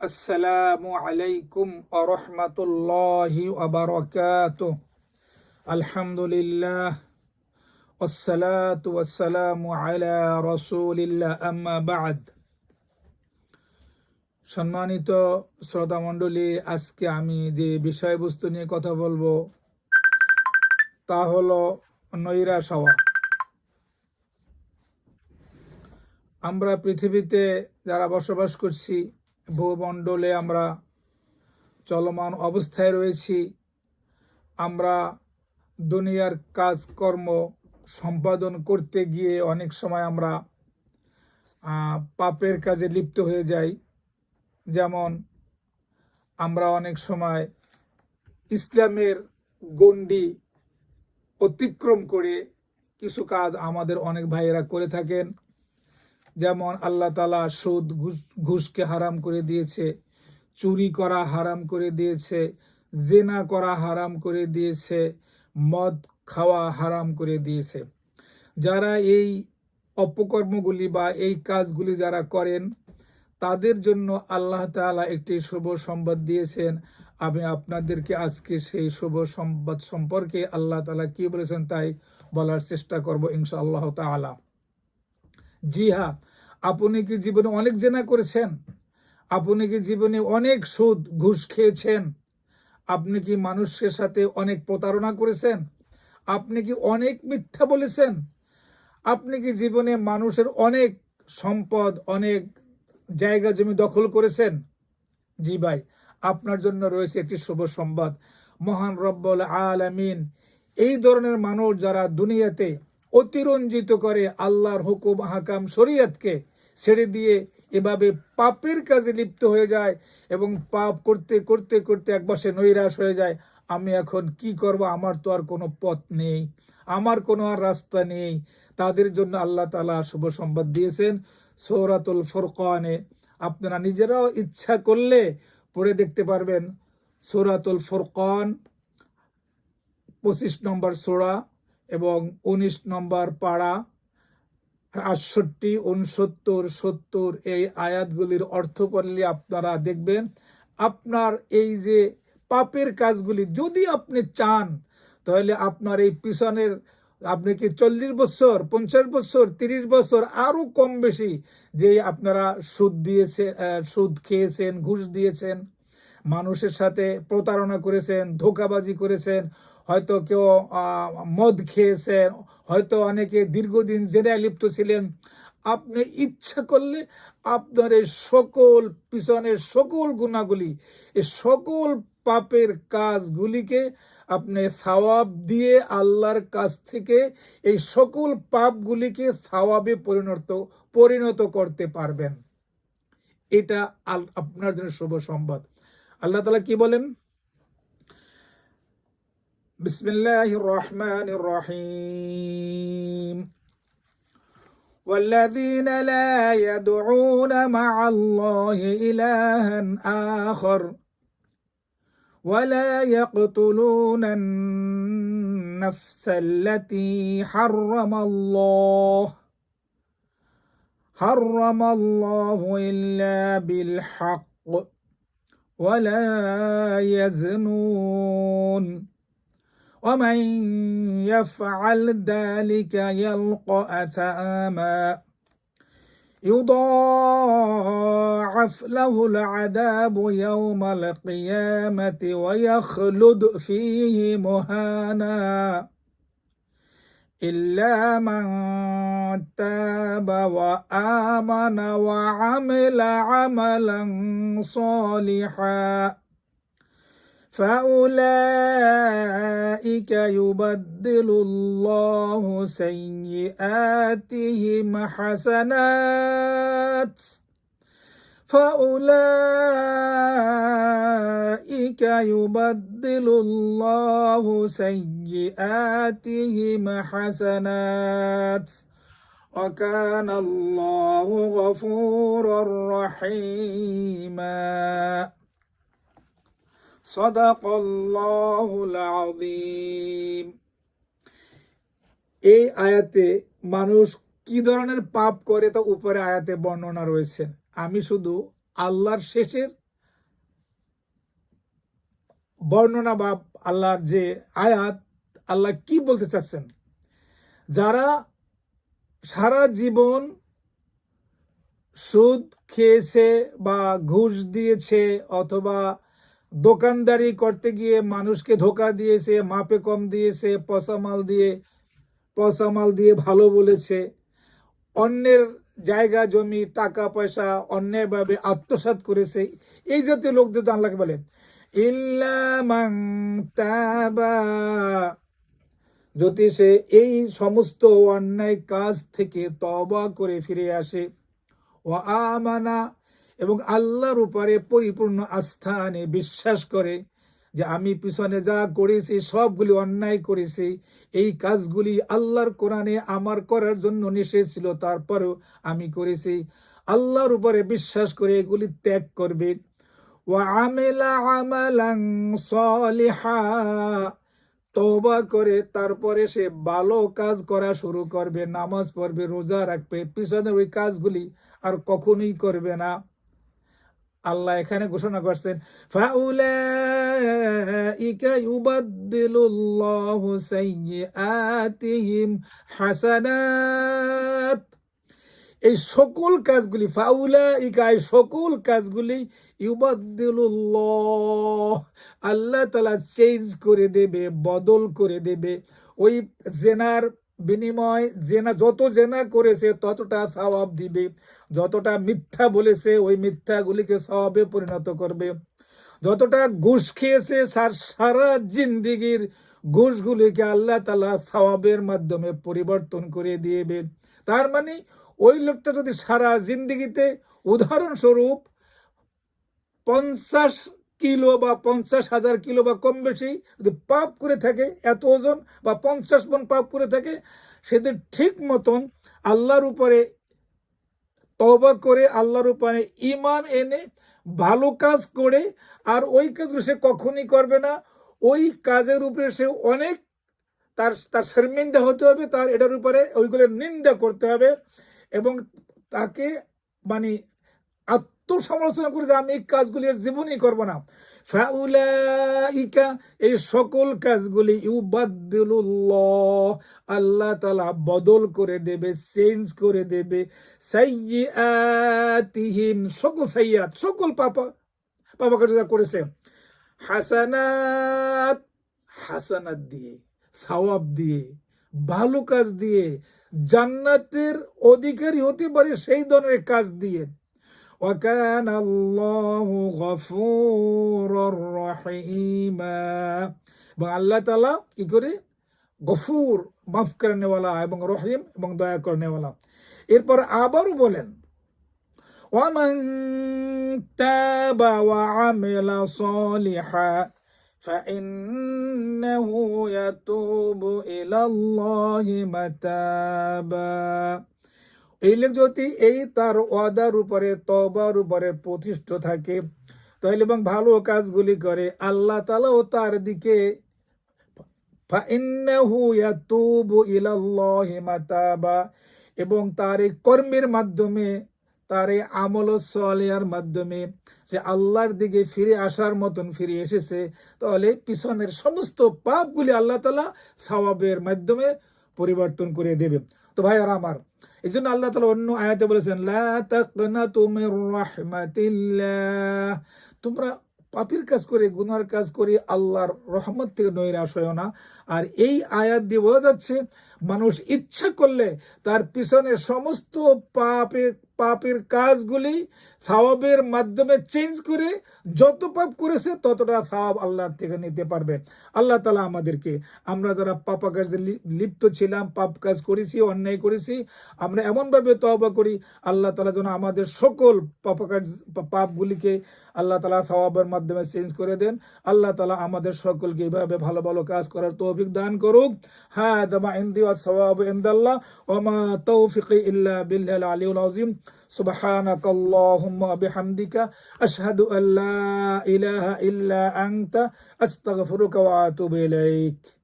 السلام عليكم ورحمة الله وبركاته الحمد لله والصلاة والسلام على رسول الله أما بعد সম্মানিত শ্রোতা মণ্ডলী আজকে আমি যে বিষয়বস্তু নিয়ে কথা বলবো তা হলো নৈরাশ হওয়া আমরা পৃথিবীতে যারা বসবাস করছি ভূমণ্ডলে আমরা চলমান অবস্থায় রয়েছি। আমরা দুনিয়ার কাজকর্ম সম্পাদন করতে গিয়ে অনেক সময় আমরা পাপের কাজে লিপ্ত হয়ে যাই। যেমন, আমরা অনেক সময় ইসলামের গণ্ডি অতিক্রম করে কিছু কাজ আমাদের অনেক ভাইয়েরা করে থাকেন। যেমন আল্লাহ তালা সুদ, ঘুষ, ঘুষকে হারাম করে দিয়েছে, চুরি করা হারাম করে দিয়েছে, জেনা করা হারাম করে দিয়েছে, মদ খাওয়া হারাম করে দিয়েছে। যারা এই অপকর্মগুলি বা এই কাজগুলি যারা করেন, তাদের জন্য আল্লাহ তাআলা একটি শুভ সংবাদ দিয়েছেন। আমি আপনাদেরকে আজকে সেই শুভ সংবাদ সম্পর্কে আল্লাহ তালা কি বলেছেন তাই বলার চেষ্টা করব ইনশাআল্লাহ তাআলা। জি হ্যাঁ আপনি কি জীবনে অনেক জেনা করেছেন? আপনি কি জীবনে অনেক সুদ, ঘুষ খেয়েছেন? আপনি কি মানুষের সাথে অনেক প্রতারণা করেছেন? আপনি কি অনেক মিথ্যা বলেছেন? আপনি কি জীবনে মানুষের অনেক সম্পদ, অনেক জায়গা, জমি দখল করেছেন? জি ভাই, আপনার জন্য রয়েছে একটি শুভ সংবাদ। মহান রব্বুল আলামিন, এই ধরনের মানুষ যারা দুনিয়াতে অতিরঞ্জিত করে আল্লাহর হুকুম, হাকাম, শরীয়তকে ছেড়ে দিয়ে এভাবে পাপের কাজে লিপ্ত হয়ে যায় এবং পাপ করতে করতে করতে একবার সে নৈরাশ হয়ে যায়। আমি এখন কি করব? আমার তো আর কোনো পথ নেই। আমার কোনো আর রাস্তা নেই। তাদের জন্য আল্লাহ তালা শুভ সংবাদ দিয়েছেন সৌরাতুল ফরকানে। আপনারা নিজেরাও ইচ্ছা করলে পড়ে দেখতে পারবেন সৌরাতুল ফরকান, পঁচিশ নম্বর সোড়া এবং উনিশ নম্বর পাড়া আটষট্টি, উনসত্তর, সত্তর এই আয়াতগুলির অর্থ পড়লে আপনারা দেখবেন। আপনার এই যে পাপের কাজগুলি যদি আপনি চান, তাহলে আপনার এই পিছনের আপনি কি চল্লিশ বছর, পঞ্চাশ বছর, তিরিশ বছর আরও কম বেশি যে আপনারা সুদ দিয়েছে সুদ খেয়েছেন, ঘুষ দিয়েছেন। মানুষের সাথে প্রতারণা করেছেন, ধোকাবাজি করেছেন, হয়তো কেউ মদ খেয়েছেন, হয়তো অনেকে দীর্ঘদিন জেনায় লিপ্ত ছিলেন। আপনি ইচ্ছা করলে আপনার এই সকল পিছনের সকল গুণাগুলি, এই সকল পাপের কাজগুলিকে আপনি সাওয়াব দিয়ে আল্লাহর কাছ থেকে এই সকল পাপগুলিকে সাওয়াবে পরিণত পরিণত করতে পারবেন। এটা আপনার জন্য শুভ সংবাদ আল্লাহ তালা কি বলেন বিসমিল্লাহ রহমান রহিম والذين لا يدعون مع الله إلها آخر ولا يقتلون النفس التي حرم الله حرم الله إلا بالحق ولا يزنون. ومن يفعل ذلك يلقى أثاما. يضاعف له العذاب يوم القيامة ويخلد فيه مهانا. إلا من تاب وآمن وعمل عملا صالحا فأولئك يبدل الله سيئاتهم حسنات فأولئك يبدل الله سيئاتهم حسنات وكان الله غفورا رحيما صدق الله العظيم এই আয়াতে মানুষ কি ধরনের পাপ করে তা উপরে আয়াতে বর্ণনা রয়েছে আমি শুধু আল্লাহর শেষের বর্ণনা বা আল্লাহর যে আয়াত, আল্লাহ কি বলতে চাচ্ছেন? যারা সারা জীবন সুদ খেয়েছে বা ঘুষ দিয়েছে অথবা দোকানদারি করতে গিয়ে মানুষকে ধোকা দিয়েছে, মাপে কম দিয়েছে পচা মাল দিয়ে পচা মাল দিয়ে ভালো বলেছে, অন্যের জায়গা, জমি, টাকা, পয়সা অন্যায়ভাবে আত্মসাৎ করেছে। এই জাতীয় লোকদের তো আল্লাহকে বলে, ইল্লা তাবা। যদি সে এই সমস্ত অন্যায় কাজ থেকে তবা করে ফিরে আসে ও আমানা, এবং আল্লাহর উপরে পরিপূর্ণ আস্থা আনে বিশ্বাস করে যে আমি পিছনে যা করেছি, সবগুলি অন্যায় করেছি, এই কাজগুলি আল্লাহর কোরআনে আমার করার জন্য নিষেধ ছিল, তারপরেও আমি করেছি। আল্লাহর উপরে বিশ্বাস করে এগুলি ত্যাগ করবে। ও আমেলা আমালাং তবা করে তারপরে সে ভালো কাজ করা শুরু করবে, নামাজ পড়বে, রোজা রাখবে, পিছনের ওই কাজগুলি আর কখনোই করবে না। আল্লাহ এখানে ঘোষণা করছেন হাসানাত। এই সকল কাজগুলি, ফাউলাইকা এই সকল কাজগুলি ইউবাদদিলুল্লাহ আল্লাহ তাআলা চেঞ্জ করে দেবে, বদল করে দেবে। ওই জেনার বিনিময় জেনা, যত জেনা করেছে ততটা সওয়াব দিবে। যতটা মিথ্যা বলেছে, ওই মিথ্যাগুলিকে সওয়াবে পরিণত করবে। যতটা ঘুষ খেয়েছে, সার, সারা জিন্দিগির ঘুষগুলিকে আল্লাহ তালা সওয়াবের মাধ্যমে পরিবর্তন করে দিয়েবে। তার মানে ওই লোকটা যদি সারা জিন্দিগিতে, উদাহরণস্বরূপ, পঞ্চাশ কিলো বা পঞ্চাশ হাজার কিলো বা কম বেশি যদি পাপ করে থাকে, এত ওজন, বা পঞ্চাশ মন পাপ করে থাকে সেদের ঠিক মতন আল্লাহর উপরে তবা করে, আল্লাহর উপরে ইমান এনে ভালো কাজ করে, আর ওই কাজগুলো সে কখনই করবে না। ওই কাজের উপরে সে অনেক তার তার শর্মিন্দা হতে হবে, তার এটার উপরে ওইগুলোর নিন্দা করতে হবে এবং তাকে মানে আত্মসমালোচনা করে যে আমি এই কাজগুলি আর জীবনই করব না। ফাউলাইকা এই সকল কাজগুলি ইউবাদ্দিলুল্লাহ, আল্লাহ তালা বদল করে দেবে চেঞ্জ করে দেবে। সাইয়াতিহিম সকল সাইয়াত সকল পাপা পাপা যা করেছে। হাসানাত হাসানাত দিয়ে, সওয়াব দিয়ে, ভালো কাজ দিয়ে, জান্নাতের অধিকারী হতে পারে সেই ধরনের কাজ দিয়ে। وكان الله غفورا رحيما এবং আল্লাহ তালা কি করে গফুর মাফ করেনেওয়ালা এবং রহিম এবং দয়া করেনেওয়ালা এরপর আবারও বলেন ومن تاب وعمل صالحا فإنه يتوب إلى الله متابا এই যদি এই তার ওয়াদার উপরে তবার উপরে প্রতিষ্ঠ থাকে তাহলে এবং ভালো কাজগুলি করে, আল্লাহ তালাও তার দিকে এবং তার এই কর্মের মাধ্যমে, তার এই আমল সলিয়ার মাধ্যমে সে আল্লাহর দিকে ফিরে আসার মতন ফিরে এসেছে, তাহলে পিছনের সমস্ত পাপগুলি আল্লাহ তালা সওয়াবের মাধ্যমে পরিবর্তন করে দেবে। তো ভাই আর আমার এই জন্য আল্লাহ তালা অন্য আয়াতে বলেছেন, লা তুমি রহমাতিল্লাহ। তোমরা পাপির কাজ করে, গুনার কাজ করে, আল্লাহর রহমত থেকে নৈরাশ হয় না। আর এই আয়াত দিয়ে বোঝা যাচ্ছে মানুষ ইচ্ছা করলে তার পিছনে সমস্ত পাপের পাপের কাজগুলি সওয়াবের মাধ্যমে চেঞ্জ করে যত পাপ করেছে ততটা সওয়াব আল্লাহর থেকে নিতে পারবে। আল্লাহ তালা আমাদেরকে, আমরা যারা পাপা কাজে লিপ্ত ছিলাম, পাপ কাজ করেছি, অন্যায় করেছি, আমরা এমনভাবে তওবা করি, আল্লাহ তালা যেন আমাদের সকল পাপা কাজ পাপগুলিকে আল্লাহ তালা সওয়াবের মাধ্যমে চেঞ্জ করে দেন। আল্লাহ তালা আমাদের সকলকে এইভাবে ভালো ভালো কাজ করার তৌফিক দান করুক। হ্যাঁ দামা ইন্দি والصواب عند الله وما توفقي إلا بالله العلي العظيم. سبحانك اللهم وبحمدك أشهد أن لا إله إلا أنت أستغفرك وأتوب إليك.